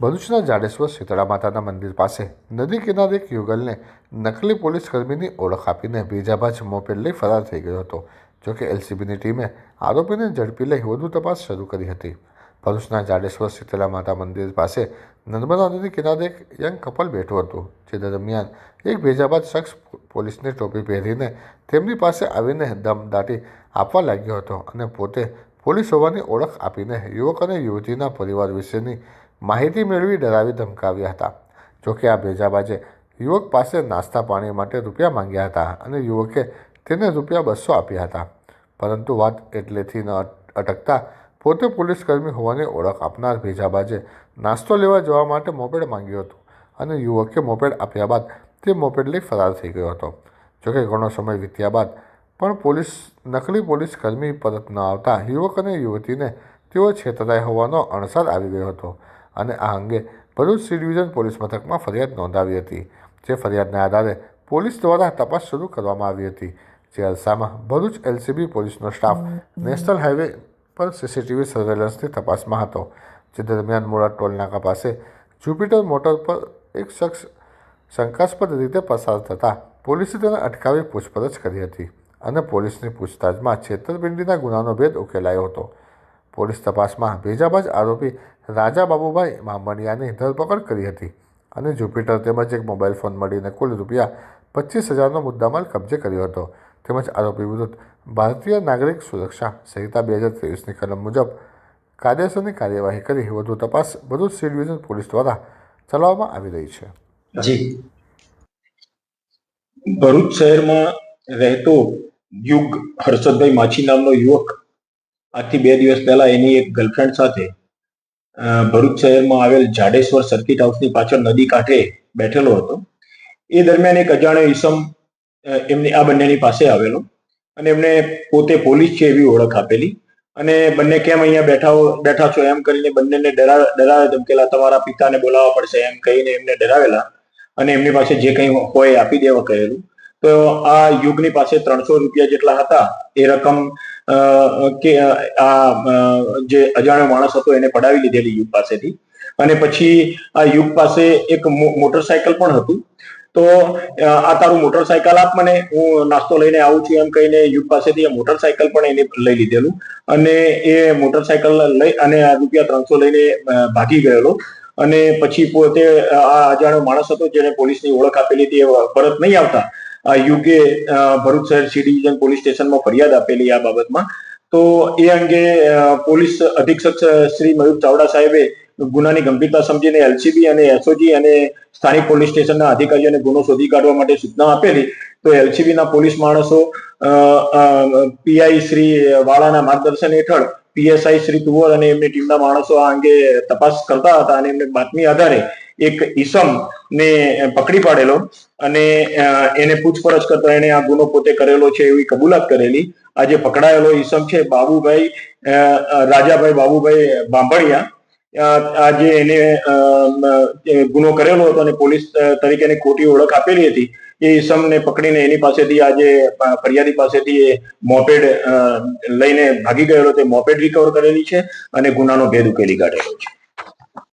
ભરૂચના જાડેશ્વર શીતળા માતાના મંદિર પાસે નદી કિનારે એક યુગલને નકલી પોલીસ કર્મીની ઓળખ આપીને ભેજાબાજ મોપેડ લઈ ફરાર થઈ ગયો હતો. જોકે એલસીબીની ટીમે આરોપીને ઝડપી લઈ વધુ તપાસ શરૂ કરી હતી. ભરૂચના જાડેશ્વર શીતળા માતા મંદિર પાસે નર્મદા નદી કિનારે એક યંગ કપલ બેઠું હતું, જે દરમિયાન એક ભેજાબાજ શખ્સ પોલીસની ટોપી પહેરીને તેમની પાસે આવીને દમ દાટી આપવા લાગ્યો હતો અને પોતે પોલીસ હોવાની ઓળખ આપીને યુવક અને યુવતીના પરિવાર વિશેની માહિતી મેળવી ડરાવી ધમકાવ્યા હતા. જોકે આ ભેજાબાજે યુવક પાસે નાસ્તા પાણી માટે રૂપિયા માંગ્યા હતા અને યુવકે તેને રૂપિયા બસો આપ્યા હતા. પરંતુ વાત એટલેથી ન અટકતા પોતે પોલીસકર્મી હોવાની ઓળખ આપનાર ભેજાબાજે નાસ્તો લેવા જવા માટે મોપેડ માંગ્યું હતું અને યુવકે મોપેડ આપ્યા બાદ તે મોપેડ લઈ ફરાર થઈ ગયો હતો. જોકે ઘણો સમય વીત્યા બાદ પણ પોલીસ, નકલી પોલીસ કર્મી પરત ન આવતા યુવક અને યુવતીને તેઓ છેતરાય હોવાનો અણસાર આવી ગયો હતો. અને આ અંગે ભરૂચ સી ડિવિઝન પોલીસ મથકમાં ફરિયાદ નોંધાવી હતી, જે ફરિયાદના આધારે પોલીસ દ્વારા તપાસ શરૂ કરવામાં આવી હતી. જે અરસામાં ભરૂચ એલસીબી પોલીસનો સ્ટાફ નેશનલ હાઈવે પર સીસીટીવી સર્વેલન્સની તપાસમાં હતો, જે દરમિયાન મોડા ટોલનાકા પાસે જુપિટર મોટર પર એક શખ્સ શંકાસ્પદ રીતે પસાર થતાં પોલીસે તેને અટકાવી પૂછપરછ કરી હતી અને પોલીસની પૂછતાછમાં છેતરપિંડીના ગુનાનો ભેદ ઉકેલાયો હતો. પોલીસ તપાસમાં ભેજાબાજ આરોપી રાજા બાંભણિયાની ધરપકડ કરી હતી અને જુપિટર તેમજ એક મોબાઈલ ફોન મળીને કુલ રૂપિયા પચીસ હજારનો મુદ્દામાલ કબજે કર્યો હતો. તેમજ આરોપી વિરુદ્ધ ભારતીય નાગરિક સુરક્ષા સંહિતા બે હજાર ત્રેવીસની કલમ મુજબ કાયદેસરની કાર્યવાહી કરી વધુ તપાસ વધુ સી ડિવિઝન પોલીસ દ્વારા ચલાવવામાં આવી રહી છે. જી. ભરૂચ શહેરમાં રહેતો યુગ હર્ષદભાઈ માછી નામનો યુવક આજથી બે દિવસ પહેલા એની એક ગર્લફ્રેન્ડ સાથે ભરૂચ શહેરમાં આવેલ જાડેશ્વર સર્કિટ હાઉસની પાછળ નદી કાંઠે બેઠેલો હતો. એ દરમિયાન એક અજાણ્યો ઈસમ એમની, આ બંનેની પાસે આવેલો અને એમને પોતે પોલીસ છે એવી ઓળખ આપેલી અને બંને કેમ અહીંયા બેઠા બેઠા છો એમ કરીને બંનેને ડરા, ડરાવે ધમકેલા, તમારા પિતાને બોલાવવા પડશે એમ કહીને એમને ડરાવેલા અને એમની પાસે જે કંઈ હોય આપી દેવા કહેલું. તો આ યુગની પાસે ત્રણસો રૂપિયા જેટલા હતા, એ રકમ કે આ જે અજાણ્યો માણસ હતો એને પડાવી લીધેલી યુગ પાસેથી. અને પછી આ યુગ પાસે એક મોટરસાયકલ પણ હતું. તો આ તારું મોટરસાયકલ આપ મને, હું નાસ્તો લઈને આવું છું એમ કહીને યુગ પાસેથી આ મોટરસાયકલ પણ એને લઈ લીધેલું. અને એ મોટરસાયકલ લઈ, અને રૂપિયા ત્રણસો લઈને ભાગી ગયેલો. અને પછી પોતે આ અજાણ્યો માણસ હતો જેને પોલીસની ઓળખ આપેલી હતી, એ પરત નહીં આવતા. યુગે ભરૂચ શહેર સી ડિવિઝન પોલીસ સ્ટેશનમાં ફરિયાદ આપેલી આ બાબતમાં. તો એ અંગે પોલીસ અધિક્ષક શ્રી મયુર ચાવડા સાહેબે ગુનાની ગંભીરતા સમજીને એલસીબી અને એસઓજી અને સ્થાનિક પોલીસ સ્ટેશનના અધિકારીઓને ગુનો શોધી કાઢવા માટે સૂચના આપેલી. તો એલસીબીના પોલીસ માણસો પીઆઈ શ્રી વાળાના માર્ગદર્શન હેઠળ પીએસઆઈ શ્રી તુવર અને એમની ટીમના માણસો આ અંગે તપાસ કરતા હતા અને એમને બાતમી આધારે એક ઈસમ ને પકડી પાડેલો અને એને પૂછપરછ કરતા એને આ ગુનો પોતે કરેલો છે એવી કબૂલાત કરેલી. આજે પકડાયેલો ઈસમ છે બાબુભાઈ રાજાભાઈ બાબુભાઈ બાંભણિયા. આજે એને ગુનો કરેલો હતો અને પોલીસ તરીકે ખોટી ઓળખ આપેલી હતી. એ ઈસમને પકડીને એની પાસેથી આજે ફરિયાદી પાસેથી એ મોપેડ લઈને ભાગી ગયેલો તે મોપેડ રિકવર કરેલી છે અને ગુનાનો ભેદ ઉકેલી કાઢેલો છે.